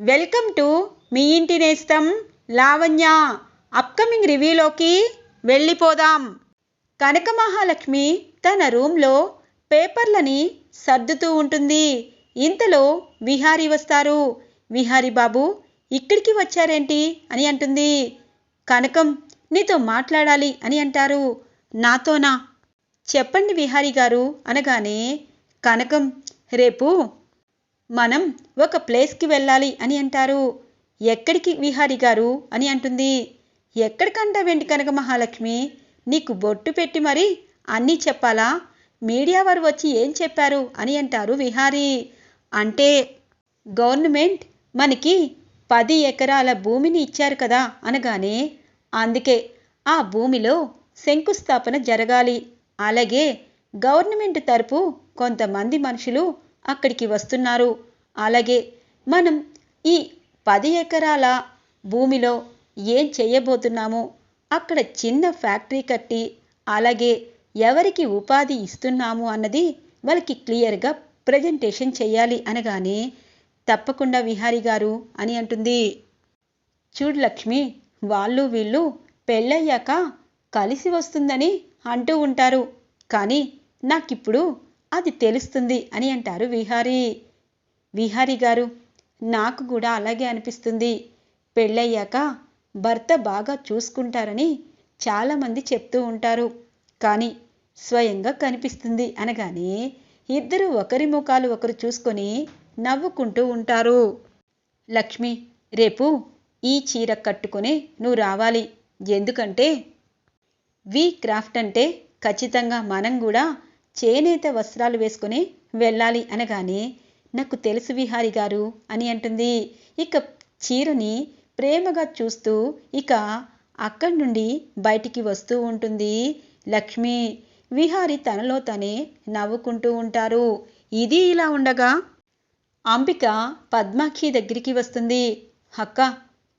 Welcome to me ఇంటి నేస్తం Lavanya. Upcoming రివ్యూలోకి వెళ్ళిపోదాం. కనక మహాలక్ష్మి తన రూమ్లో పేపర్లని సర్దుతూ ఉంటుంది. ఇంతలో విహారీ వస్తారు. విహారీ బాబు ఇక్కడికి వచ్చారేంటి అని అంటుంది. కనకం నీతో మాట్లాడాలి అని అంటారు. నాతోనా? చెప్పండి విహారీ గారు అనగానే కనకం రేపు మనం ఒక ప్లేస్కి వెళ్ళాలి అని అంటారు. ఎక్కడికి విహారి గారు? అని అంటుంది. ఎక్కడికంటావేంటి కనక మహాలక్ష్మి? నీకు బొట్టు పెట్టి మరి అన్నీ చెప్పాలా? మీడియా వారు వచ్చి ఏం చెప్పారు? అని అంటారు విహారీ. అంటే గవర్నమెంట్ మనకి పది ఎకరాల భూమిని ఇచ్చారు కదా అనగానే అందుకే ఆ భూమిలో శంకుస్థాపన జరగాలి. అలాగే గవర్నమెంట్ తరపు కొంతమంది మనుషులు అక్కడికి వస్తున్నారు. అలాగే మనం ఈ పది ఎకరాల భూమిలో ఏం చేయబోతున్నాము? అక్కడ చిన్న ఫ్యాక్టరీ కట్టి అలాగే ఎవరికి ఉపాధి ఇస్తున్నాము అన్నది వాళ్ళకి క్లియర్గా ప్రజెంటేషన్ చేయాలి అనగానే తప్పకుండా విహారీ గారు అని అంటుంది. చూడు లక్ష్మి వాళ్ళు వీళ్ళు పెళ్ళయ్యాక కలిసి వస్తుందని అంటూ ఉంటారు. కానీ నాకిప్పుడు అది తెలుస్తుంది అని అంటారు విహారీ. విహారీ గారు నాకు కూడా అలాగే అనిపిస్తుంది. పెళ్ళయ్యాక భర్త బాగా చూసుకుంటారని చాలామంది చెప్తూ ఉంటారు. కానీ స్వయంగా కనిపిస్తుంది అనగానే ఇద్దరు ఒకరి ముఖాలు ఒకరు చూసుకొని నవ్వుకుంటూ ఉంటారు. లక్ష్మి రేపు ఈ చీర కట్టుకుని నువ్వు రావాలి. ఎందుకంటే వి క్రాఫ్ట్ అంటే ఖచ్చితంగా మనం కూడా చేనేత వస్త్రాలు వేసుకొని వెళ్ళాలి అనగానే నాకు తెలుసు విహారి గారు అని అంటుంది. ఇక చీరని ప్రేమగా చూస్తూ ఇక అక్కడి నుండి బయటికి వస్తూ ఉంటుంది. లక్ష్మి విహారి తనలో తనే నవ్వుకుంటూ ఉంటారు. ఇది ఇలా ఉండగా అంబిక పద్మాక్షి దగ్గరికి వస్తుంది. అక్క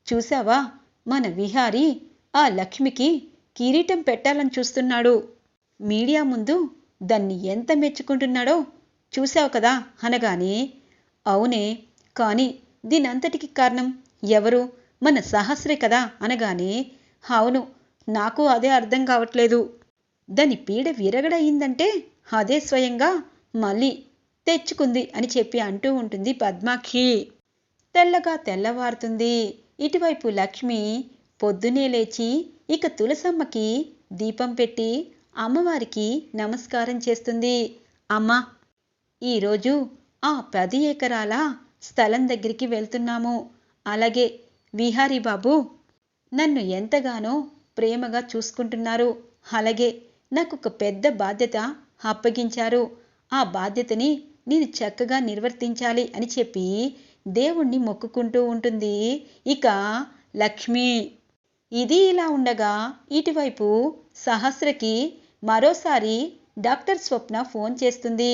చూసావా మన విహారి ఆ లక్ష్మికి కిరీటం పెట్టాలని చూస్తున్నాడు. మీడియా ముందు దాన్ని ఎంత మెచ్చుకుంటున్నాడో చూశావు కదా అనగానే అవునే కానీ దీనంతటికి కారణం ఎవరు? మన సహస్రే కదా అనగానే అవును నాకు అదే అర్థం కావట్లేదు. దాని పీడ విరగడయిందంటే అదే స్వయంగా మళ్ళీ తెచ్చుకుంది అని చెప్పి అంటూ ఉంటుంది పద్మాక్షి. తెల్లగా తెల్లవారుతుంది. ఇటువైపు లక్ష్మి పొద్దునే లేచి ఇక తులసమ్మకి దీపం పెట్టి అమ్మవారికి నమస్కారం చేస్తుంది. అమ్మ ఈరోజు ఆ పది ఎకరాల స్థలం దగ్గరికి వెళ్తున్నాము. అలాగే విహారీ బాబు నన్ను ఎంతగానో ప్రేమగా చూసుకుంటున్నారు. అలాగే నాకు ఒక పెద్ద బాధ్యత అప్పగించారు. ఆ బాధ్యతని నేను చక్కగా నిర్వర్తించాలి అని చెప్పి దేవుణ్ణి మొక్కుకుంటూ ఉంటుంది. ఇక లక్ష్మి. ఇది ఇలా ఉండగా ఇటువైపు సహస్రకి మరోసారి డాక్టర్ స్వప్న ఫోన్ చేస్తుంది.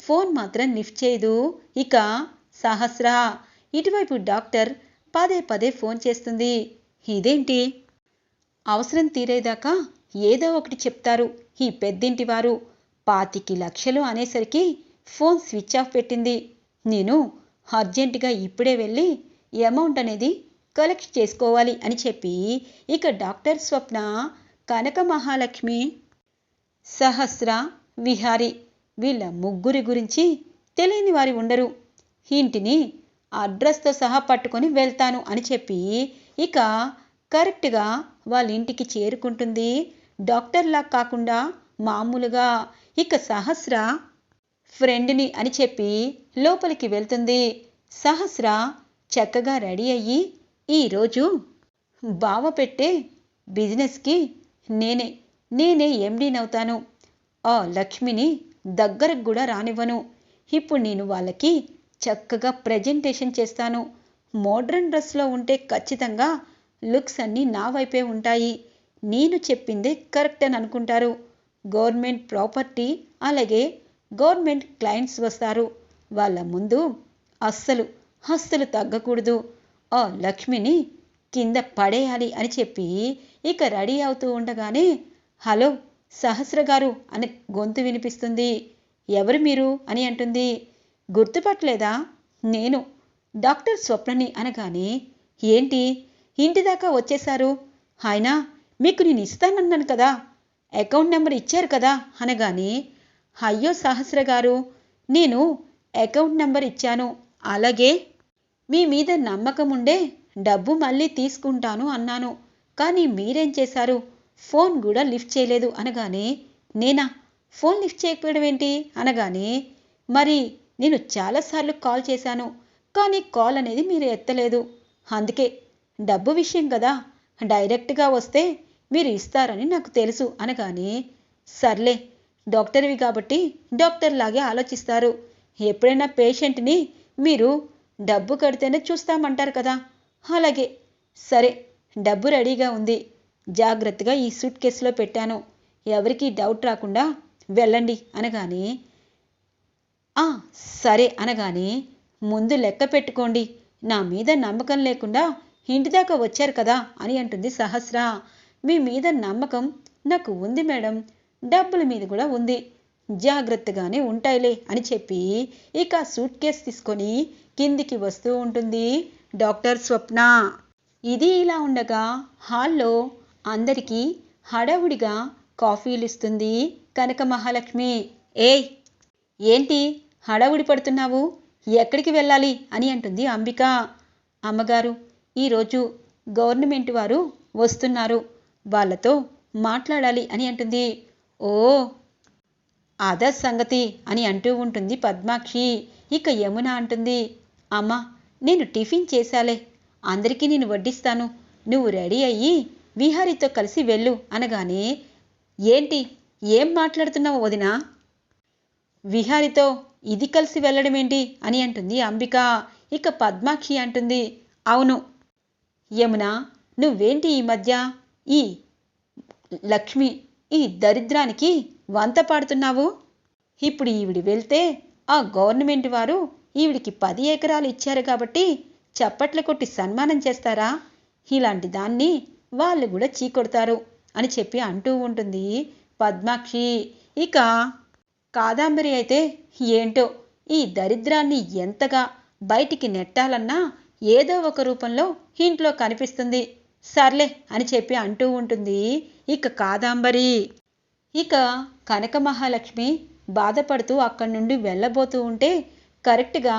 ఫోన్ మాత్రం లిఫ్ట్ చేయదు. ఇక సహస్ర ఇటువైపు డాక్టర్ పదే పదే ఫోన్ చేస్తుంది. ఇదేంటి? అవసరం తీరేదాకా ఏదో ఒకటి చెప్తారు ఈ పెద్దింటి వారు. పాతికి లక్షలు అనేసరికి ఫోన్ స్విచ్ ఆఫ్ పెట్టింది. నేను అర్జెంటుగా ఇప్పుడే వెళ్ళి అమౌంట్ అనేది కలెక్ట్ చేసుకోవాలి అని చెప్పి ఇక డాక్టర్ స్వప్న కనక మహాలక్ష్మి సహస్ర విహారి వీళ్ళ ముగ్గురి గురించి తెలియని వారి ఉండరు. ఇంటిని అడ్రస్తో సహా పట్టుకొని వెళ్తాను అని చెప్పి ఇక కరెక్ట్గా వాళ్ళ ఇంటికి చేరుకుంటుంది. డాక్టర్లా కాకుండా మామూలుగా ఇక సహస్ర ఫ్రెండ్ని అని చెప్పి లోపలికి వెళ్తుంది. సహస్ర చక్కగా రెడీ అయ్యి ఈరోజు బావ పెట్టే బిజినెస్కి నేనే నేనే ఎండీనవుతాను. ఆ లక్ష్మిని దగ్గరకు కూడా రానివ్వను. ఇప్పుడు నేను వాళ్ళకి చక్కగా ప్రజెంటేషన్ చేస్తాను. మోడ్రన్ డ్రెస్లో ఉంటే ఖచ్చితంగా లుక్స్ అన్నీ నా వైపే ఉంటాయి. నేను చెప్పిందే కరెక్ట్ అని అనుకుంటారు. గవర్నమెంట్ ప్రాపర్టీ అలాగే గవర్నమెంట్ క్లయింట్స్ వస్తారు. వాళ్ళ ముందు అస్సలు అస్సలు తగ్గకూడదు. ఆ లక్ష్మిని కింద పడేయాలి అని చెప్పి ఇక రెడీ అవుతూ ఉండగానే హలో సహస్ర గారు అని గొంతు వినిపిస్తుంది. ఎవరు మీరు అని అంటుంది. గుర్తుపట్టలేదా? నేను. డాక్టర్ స్వప్నని అనగానే ఏంటి? ఇంటి దాకా వచ్చేశారు? ఆయన మీకు నేను ఇస్తానన్నాను కదా. అకౌంట్ నెంబర్ ఇచ్చారు కదా అనగానే అయ్యో సహస్ర గారు నేను అకౌంట్ నెంబర్ ఇచ్చాను. అలాగే? మీ మీద నమ్మకం ఉండే డబ్బు మళ్ళీ తీసుకుంటాను అన్నాను. కానీ మీరేం చేశారు? ఫోన్ కూడా లిఫ్ట్ చేయలేదు అనగానే నేనా? ఫోన్ లిఫ్ట్ చేయకపోవడం ఏంటి? అనగానే మరి నేను చాలాసార్లు కాల్ చేశాను కానీ కాల్ అనేది మీరు ఎత్తలేదు. అందుకే డబ్బు విషయం కదా డైరెక్ట్గా వస్తే మీరు ఇస్తారని నాకు తెలుసు. అనగానే సర్లే డాక్టర్వి కాబట్టి డాక్టర్ లాగే ఆలోచిస్తారు. ఎప్పుడైనా పేషెంట్ని మీరు డబ్బు కడితేనే చూస్తామంటారు కదా. అలాగే సరే డబ్బు రెడీగా ఉంది. జాగ్రత్తగా ఈ సూట్ కేసులో పెట్టాను. ఎవరికీ డౌట్ రాకుండా వెళ్ళండి అనగానే ఆ సరే అనగానే ముందు లెక్క పెట్టుకోండి. నా మీద నమ్మకం లేకుండా ఇంటి దాకా వచ్చారు కదా అని అంటుంది సహస్ర. మీ మీద నమ్మకం నాకు ఉంది మేడం. డబ్బుల మీద కూడా ఉంది. జాగ్రత్తగానే ఉంటాయిలే అని చెప్పి ఇక సూట్ కేస్ తీసుకొని కిందికి వస్తూ ఉంటుంది డాక్టర్ స్వప్న. ఇది ఇలా ఉండగా హాల్లో అందరికీ హడావుడిగా కాఫీలు ఇస్తుంది కనక మహాలక్ష్మి. ఏయ్ ఏంటి హడావుడి పడుతున్నావు? ఎక్కడికి వెళ్ళాలి అని అంటుంది అంబిక. అమ్మగారు ఈరోజు గవర్నమెంట్ వారు వస్తున్నారు. వాళ్ళతో మాట్లాడాలి అని అంటుంది. ఓ అదా సంగతి అని అంటూ ఉంటుంది పద్మాక్షి. ఇక యమున అంటుంది అమ్మ నేను టిఫిన్ చేశాలే. అందరికీ నేను వడ్డిస్తాను. నువ్వు రెడీ అయ్యి విహారీతో కలిసి వెళ్ళు అనగానే ఏంటి? ఏం మాట్లాడుతున్నావు వదినా? విహారితో ఇది కలిసి వెళ్ళడమేంటి? అని అంటుంది అంబిక. ఇక పద్మాక్షి అంటుంది. అవును. యమున నువ్వేంటి ఈ మధ్య? ఈ లక్ష్మి ఈ దరిద్రానికి వంత పాడుతున్నావు? ఇప్పుడు ఈవిడి వెళ్తే ఆ గవర్నమెంట్ వారు ఈవిడికి పది ఎకరాలు ఇచ్చారు కాబట్టి చప్పట్లు కొట్టి సన్మానం చేస్తారా? ఇలాంటి దాన్ని వాళ్ళు కూడా చీకొడతారు అని చెప్పి అంటూ ఉంటుంది పద్మాక్షి. ఇక కాదాంబరి అయితే ఏంటో? ఈ దరిద్రాన్ని ఎంతగా బయటికి నెట్టాలన్నా ఏదో ఒక రూపంలో ఇంట్లో కనిపిస్తుంది. సర్లే అని చెప్పి అంటూ ఉంటుంది ఇక కాదాంబరి. ఇక కనక మహాలక్ష్మి బాధపడుతూ అక్కడి నుండి వెళ్ళబోతూ ఉంటే కరెక్ట్గా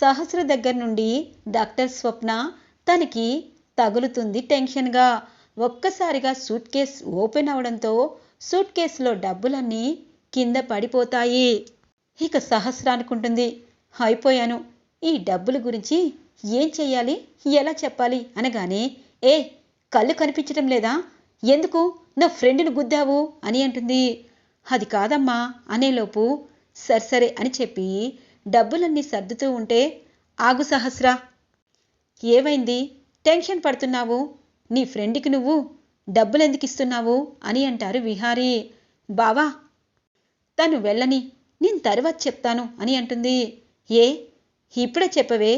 సహస్ర దగ్గర నుండి డాక్టర్ స్వప్న తనకి తగులుతుంది. టెన్షన్గా ఒక్కసారిగా సూట్ కేస్ ఓపెన్ అవడంతో సూట్ కేసులో డబ్బులన్నీ కింద పడిపోతాయి. ఇక సహస్ర అనుకుంటుంది అయిపోయాను. ఈ డబ్బుల గురించి ఏం చెయ్యాలి? ఎలా చెప్పాలి? అనగానే ఏ కళ్ళు కనిపించడం లేదా? ఎందుకు? నా ఫ్రెండ్ని గుద్దావు? అని అంటుంది. అది కాదమ్మా అనేలోపు సర్సరే అని చెప్పి డబ్బులన్నీ సర్దుతూ ఉంటే ఆగు సహస్రా! ఏమైంది? టెన్షన్ పడుతున్నావు? నీ ఫ్రెండ్కి నువ్వు డబ్బులు ఎందుకు ఇస్తున్నావు? అని అంటారు విహారీ. బావా తను వెళ్ళని నేను తర్వాత చెప్తాను అని అంటుంది. ఏ? ఇప్పుడే చెప్పవే?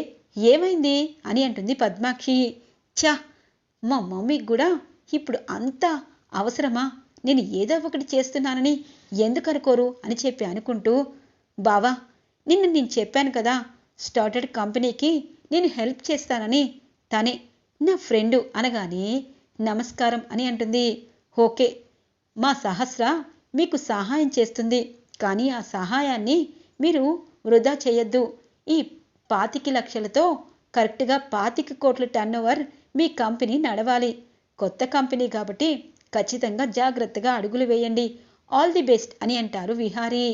ఏమైంది? అని అంటుంది పద్మాక్షి. ఛా! మా మమ్మీకి కూడా ఇప్పుడు అంత అవసరమా? నేను ఏదో ఒకటి చేస్తున్నానని ఎందుకు అనుకోరు? అని చెప్పి అనుకుంటూ బావా నిన్న నేను చెప్పాను కదా స్టార్టెడ్ కంపెనీకి నేను హెల్ప్ చేస్తానని తనే నా ఫ్రెండు అనగానే నమస్కారం అని అంటుంది. ఓకే మా సహస్ర మీకు సహాయం చేస్తుంది కానీ ఆ సహాయాన్ని మీరు వృధా చేయొద్దు. ఈ పాతిక లక్షలతో కరెక్ట్గా పాతిక కోట్ల టర్నోవర్ మీ కంపెనీ నడవాలి. కొత్త కంపెనీ కాబట్టి ఖచ్చితంగా జాగ్రత్తగా అడుగులు వేయండి. ఆల్ ది బెస్ట్ అని అంటారు విహారీ.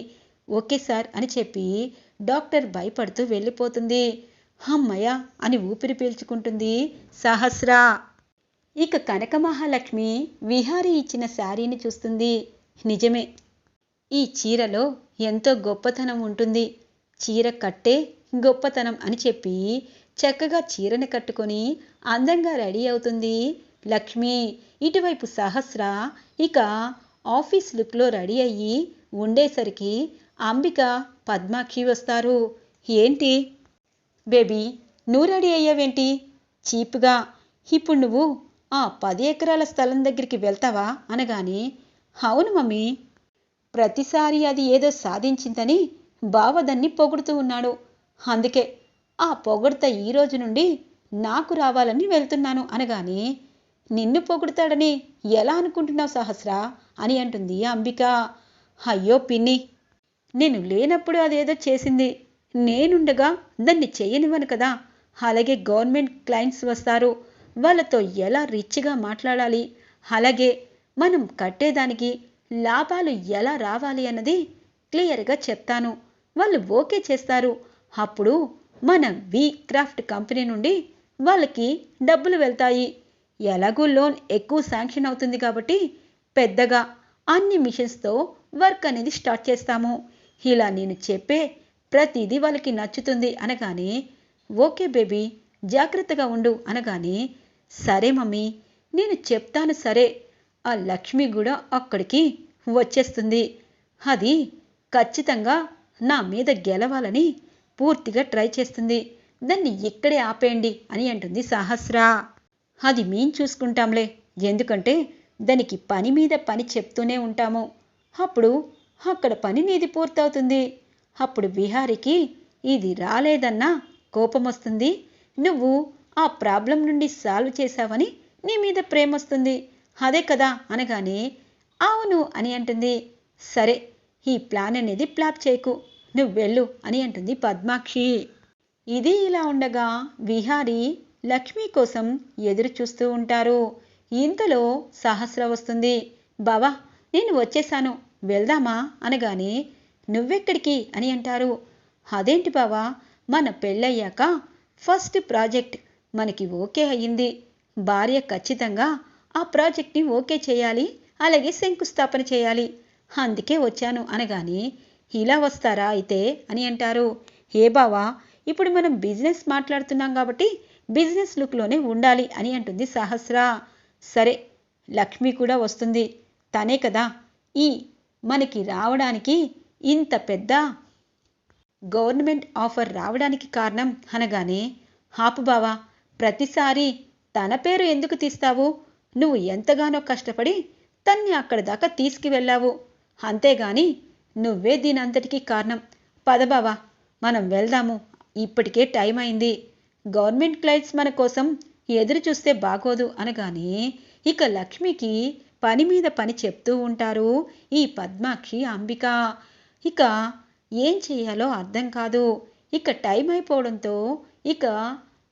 ఓకే సార్ అని చెప్పి డాక్టర్ భయపడుతూ వెళ్ళిపోతుంది. హమ్మయ్య అని ఊపిరి పీల్చుకుంటుంది సహస్ర. ఇక కనక మహాలక్ష్మి విహారీ ఇచ్చిన శారీని చూస్తుంది. నిజమే ఈ చీరలో ఎంతో గొప్పతనం ఉంటుంది. చీర కట్టే గొప్పతనం అని చెప్పి చక్కగా చీరను కట్టుకొని అందంగా రెడీ అవుతుంది లక్ష్మి. ఇటువైపు సహస్ర ఇక ఆఫీస్ లుక్లో రెడీ అయ్యి ఉండేసరికి అంబిక పద్మాక్షి వస్తారు. ఏంటి? బేబీ నువ్వు రెడీ అయ్యావేంటి? చీప్గా ఇప్పుడు నువ్వు ఆ పది ఎకరాల స్థలం దగ్గరికి వెళ్తావా? అనగానే అవును మమ్మీ. ప్రతిసారి అది ఏదో సాధించిందని బావదన్ని పొగుడుతూ ఉన్నాడు. అందుకే ఆ పొగడ్త ఈ రోజు నుండి నాకు రావాలని వెళ్తున్నాను అనగానే నిన్ను పొగుడుతాడని ఎలా అనుకుంటున్నావు సహస్ర? అని అంటుంది అంబిక. అయ్యో పిన్ని నేను లేనప్పుడు అదేదో చేసింది. నేనుండగా దాన్ని చేయనివ్వను కదా. అలాగే గవర్నమెంట్ క్లయింట్స్ వస్తారు. వాళ్ళతో ఎలా రిచ్గా మాట్లాడాలి? అలాగే మనం కట్టేదానికి లాభాలు ఎలా రావాలి అన్నది క్లియర్గా చెప్తాను. వాళ్ళు ఓకే చేస్తారు. అప్పుడు మన వి క్రాఫ్ట్ కంపెనీ నుండి వాళ్ళకి డబ్బులు వెళ్తాయి. ఎలాగూ లోన్ ఎక్కువ శాంక్షన్ అవుతుంది కాబట్టి పెద్దగా అన్ని మిషన్స్తో వర్క్ అనేది స్టార్ట్ చేస్తాము. ఇలా నేను చెప్పే ప్రతిదీ వాళ్ళకి నచ్చుతుంది అనగానే ఓకే బేబీ జాగ్రత్తగా ఉండు అనగానే సరే మమ్మీ నేను చెప్తాను సరే ఆ లక్ష్మి కూడా అక్కడికి వచ్చేస్తుంది. అది ఖచ్చితంగా నా మీద గెలవాలని పూర్తిగా ట్రై చేస్తుంది. దాన్ని ఇక్కడే ఆపేయండి అని అంటుంది సహస్ర. అది మేం చూసుకుంటాంలే ఎందుకంటే దానికి పని మీద పని చెప్తూనే ఉంటాము. అప్పుడు అక్కడ పని నీది పూర్తవుతుంది. అప్పుడు విహారికి ఇది రాలేదన్నా కోపం వస్తుంది నువ్వు ఆ ప్రాబ్లం నుండి సాల్వ్ చేశావని నీ మీద ప్రేమ వస్తుంది అదే కదా అనగానే అవును అని అంటుంది. సరే ఈ ప్లాన్ అనేది ప్లాప్ చేయకు. నువ్వు వెళ్ళు అని అంటుంది పద్మాక్షి. ఇది ఇలా ఉండగా విహారి లక్ష్మి కోసం ఎదురు చూస్తూ ఉంటారు. ఇంతలో సహస్ర వస్తుంది. బావా నేను వచ్చేసాను. వెళ్దామా? అనగానే నువ్వెక్కడికి అని అంటారు. అదేంటి బావా? మన పెళ్ళయ్యాక ఫస్ట్ ప్రాజెక్ట్ మనకి ఓకే అయ్యింది. భార్య ఖచ్చితంగా ఆ ప్రాజెక్ట్ని ఓకే చేయాలి అలాగే శంకుస్థాపన చేయాలి. అందుకే వచ్చాను అనగానే ఇలా వస్తారా అయితే? అని అంటారు. ఏ బావా ఇప్పుడు మనం బిజినెస్ మాట్లాడుతున్నాం కాబట్టి బిజినెస్ లుక్లోనే ఉండాలి అని అంటుంది సహస్ర. సరే లక్ష్మి కూడా వస్తుంది. తనే కదా. ఈ మనకి రావడానికి ఇంత పెద్ద గవర్నమెంట్ ఆఫర్ రావడానికి కారణం అనగానే హాపు బావా ప్రతిసారి తన పేరు ఎందుకు తీస్తావు? నువ్వు ఎంతగానో కష్టపడి తన్ని అక్కడ దాకా తీసుకువెళ్ళావు. అంతేగాని నువ్వే దీనంతటికీ కారణం. పదబావా మనం వెళ్దాము. ఇప్పటికే టైం అయింది. గవర్నమెంట్ క్లయింట్స్ మన కోసం ఎదురు చూస్తే బాగోదు అనగానే ఇక లక్ష్మికి పని మీద పని చెప్తూ ఉంటారు ఈ పద్మాక్షి అంబిక. ఇక ఏం చేయాలో అర్థం కాదు. ఇక టైం అయిపోవడంతో ఇక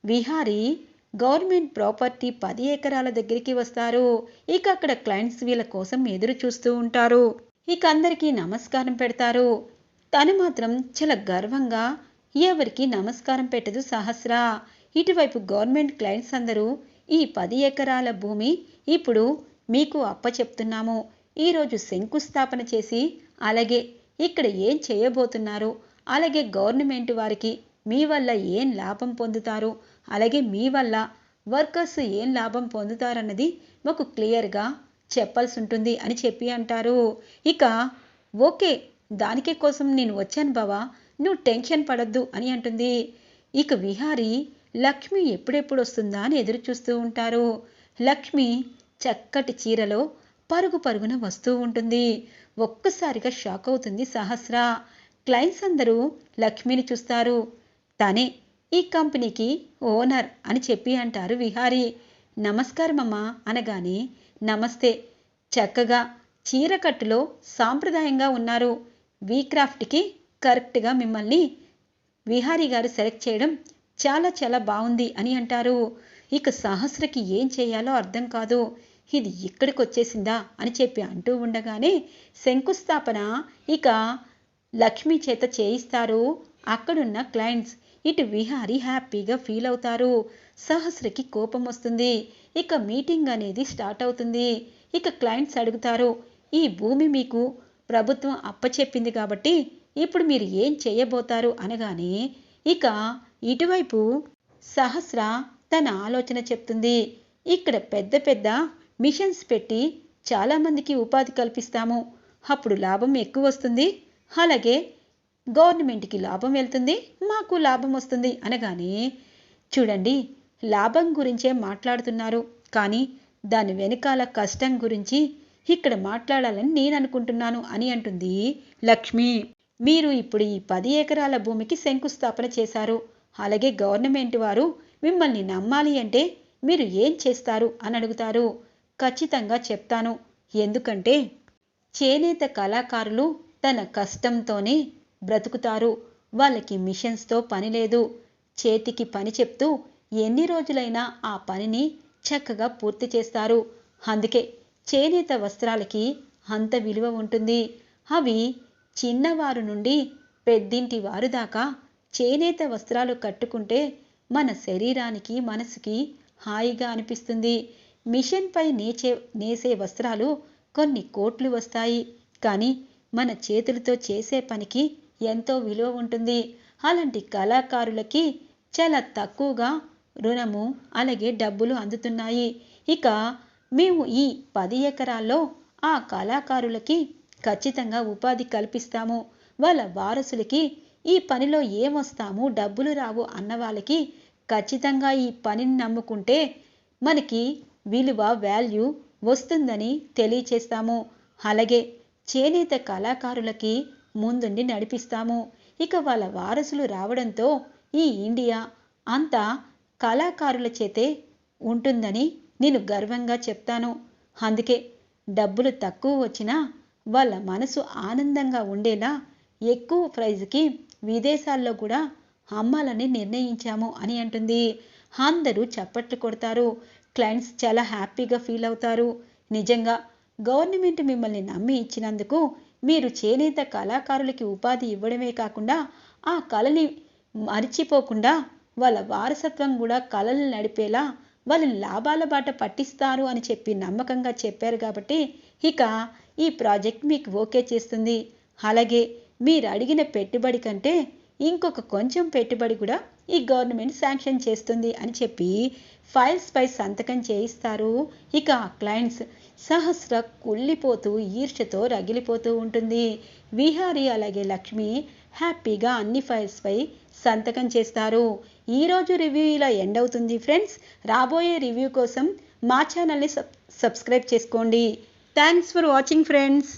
విహారీ గవర్నమెంట్ ప్రాపర్టీ పది ఎకరాల దగ్గరికి వస్తారు. ఇక అక్కడ క్లయింట్స్ వీళ్ళ కోసం ఎదురు చూస్తూ ఉంటారు. ఇక అందరికీ నమస్కారం పెడతారు. తను మాత్రం చాలా గర్వంగా ఎవరికి నమస్కారం పెట్టదు సహస్ర. ఇటువైపు గవర్నమెంట్ క్లయింట్స్ అందరూ ఈ పది ఎకరాల భూమి ఇప్పుడు మీకు అప్పచెప్తున్నాము. ఈరోజు శంకుస్థాపన చేసి అలాగే ఇక్కడ ఏం చేయబోతున్నారు? అలాగే గవర్నమెంట్ వారికి మీ వల్ల ఏం లాభం పొందుతారు? అలాగే మీ వల్ల వర్కర్స్ ఏం లాభం పొందుతారన్నది మాకు క్లియర్గా చెప్పాల్సి ఉంటుంది అని చెప్పి అంటారు. ఇక ఓకే దానికే కోసం నేను వచ్చాను బావా నువ్వు టెన్షన్ పడద్దు అని అంటుంది. ఇక విహారి లక్ష్మి ఎప్పుడెప్పుడు వస్తుందా అని ఎదురు చూస్తూ ఉంటారు. లక్ష్మి చక్కటి చీరలో పరుగు పరుగున వస్తూ ఉంటుంది. ఒక్కసారిగా షాక్ అవుతుంది సహస్ర. క్లయింట్స్ అందరూ లక్ష్మిని చూస్తారు. తనే ఈ కంపెనీకి ఓనర్ అని చెప్పి అంటారు విహారీ. నమస్కారం అమ్మా అనగానే నమస్తే. చక్కగా చీరకట్టులో సాంప్రదాయంగా ఉన్నారు. వీక్రాఫ్ట్కి కరెక్ట్గా మిమ్మల్ని విహారీ గారు సెలెక్ట్ చేయడం చాలా చాలా బాగుంది అని అంటారు. ఇక సహస్రకి ఏం చేయాలో అర్థం కాదు. ఇది ఇక్కడికి వచ్చేసిందా అని చెప్పి అంటూ ఉండగానే శంకుస్థాపన ఇక లక్ష్మి చేత చేయిస్తారు. అక్కడున్న క్లయింట్స్ ఇటు విహారి హ్యాపీగా ఫీల్ అవుతారు. సహస్రకి కోపం వస్తుంది. ఇక మీటింగ్ అనేది స్టార్ట్ అవుతుంది. ఇక క్లయింట్స్ అడుగుతారు ఈ భూమి మీకు ప్రభుత్వం అప్పచెప్పింది కాబట్టి ఇప్పుడు మీరు ఏం చేయబోతారు? అనగానే ఇక ఇటువైపు సహస్ర తన ఆలోచన చెప్తుంది. ఇక్కడ పెద్ద పెద్ద మిషన్స్ పెట్టి చాలామందికి ఉపాధి కల్పిస్తాము. అప్పుడు లాభం ఎక్కువ వస్తుంది. అలాగే గవర్నమెంట్కి లాభం వెళ్తుంది. మాకు లాభం వస్తుంది అనగానే చూడండి లాభం గురించే మాట్లాడుతున్నారు. కానీ దాని వెనకాల కష్టం గురించి ఇక్కడ మాట్లాడాలని నేను అనుకుంటున్నాను అని అంటుంది లక్ష్మి. మీరు ఇప్పుడు ఈ పది ఎకరాల భూమికి శంకుస్థాపన చేశారు. అలాగే గవర్నమెంట్ వారు మిమ్మల్ని నమ్మాలి అంటే మీరు ఏం చేస్తారు? అని అడుగుతారు. ఖచ్చితంగా చెప్తాను. ఎందుకంటే చేనేత కళాకారులు తన కష్టంతోనే బ్రతుకుతారు. వాళ్ళకి మిషన్స్తో పని లేదు. చేతికి పని చెప్తూ ఎన్ని రోజులైనా ఆ పనిని చక్కగా పూర్తి చేస్తారు. అందుకే చేనేత వస్త్రాలకి అంత విలువ ఉంటుంది. అవి చిన్నవారు నుండి పెద్దింటి వారు దాకా చేనేత వస్త్రాలు కట్టుకుంటే మన శరీరానికి మనసుకి హాయిగా అనిపిస్తుంది. మిషన్పై నేచే నేసే వస్త్రాలు కొన్ని కోట్లు వస్తాయి. కానీ మన చేతులతో చేసే పనికి ఎంతో విలువ ఉంటుంది. అలాంటి కళాకారులకి చాలా తక్కువగా రుణము అలాగే డబ్బులు అందుతున్నాయి. ఇక మేము ఈ పది ఎకరాల్లో ఆ కళాకారులకి ఖచ్చితంగా ఉపాధి కల్పిస్తాము. వాళ్ళ వారసులకి ఈ పనిలో ఏమొస్తాము డబ్బులు రావు అన్న వాళ్ళకి ఖచ్చితంగా ఈ పనిని నమ్ముకుంటే మనకి విలువ వాల్యూ వస్తుందని తెలియచేస్తాము. అలాగే చేనేత కళాకారులకి ముందుండి నడిపిస్తాము. ఇక వాళ్ళ వారసులు రావడంతో ఈ ఇండియా అంతా కళాకారుల చేతే ఉంటుందని నేను గర్వంగా చెప్తాను. అందుకే డబ్బులు తక్కువ వచ్చినా వాళ్ళ మనసు ఆనందంగా ఉండేలా ఎక్కువ ప్రైజ్కి విదేశాల్లో కూడా అమ్మాలని నిర్ణయించాము అని అంటుంది. అందరూ చప్పట్లు కొడతారు. క్లయింట్స్ చాలా హ్యాపీగా ఫీల్ అవుతారు. నిజంగా గవర్నమెంట్ మిమ్మల్ని నమ్మి ఇచ్చినందుకు మీరు చేనేత కళాకారులకి ఉపాధి ఇవ్వడమే కాకుండా ఆ కళని మరిచిపోకుండా వాళ్ళ వారసత్వం కూడా కళలు నడిపేలా వాళ్ళని లాభాల బాట పట్టిస్తారు అని చెప్పి నమ్మకంగా చెప్పారు కాబట్టి ఇక ఈ ప్రాజెక్ట్ మీకు ఓకే చేస్తుంది. అలాగే మీరు అడిగిన పెట్టుబడి కంటే ఇంకొక కొంచెం పెట్టుబడి కూడా ఈ గవర్నమెంట్ శాంక్షన్ చేస్తుంది అని చెప్పి ఫైల్స్పై సంతకం చేయిస్తారు. ఇక ఆ క్లయింట్స్ సహస్ర కుళ్ళిపోతూ ఈర్ష్యతో రగిలిపోతూ ఉంటుంది. విహారి అలాగే లక్ష్మి హ్యాపీగా అన్ని ఫైల్స్పై సంతకం చేస్తారు. ఈరోజు రివ్యూ ఇలా ఎండ్ అవుతుంది ఫ్రెండ్స్. రాబోయే రివ్యూ కోసం మా ఛానల్ని సబ్ సబ్స్క్రైబ్ చేసుకోండి. Thanks for watching friends.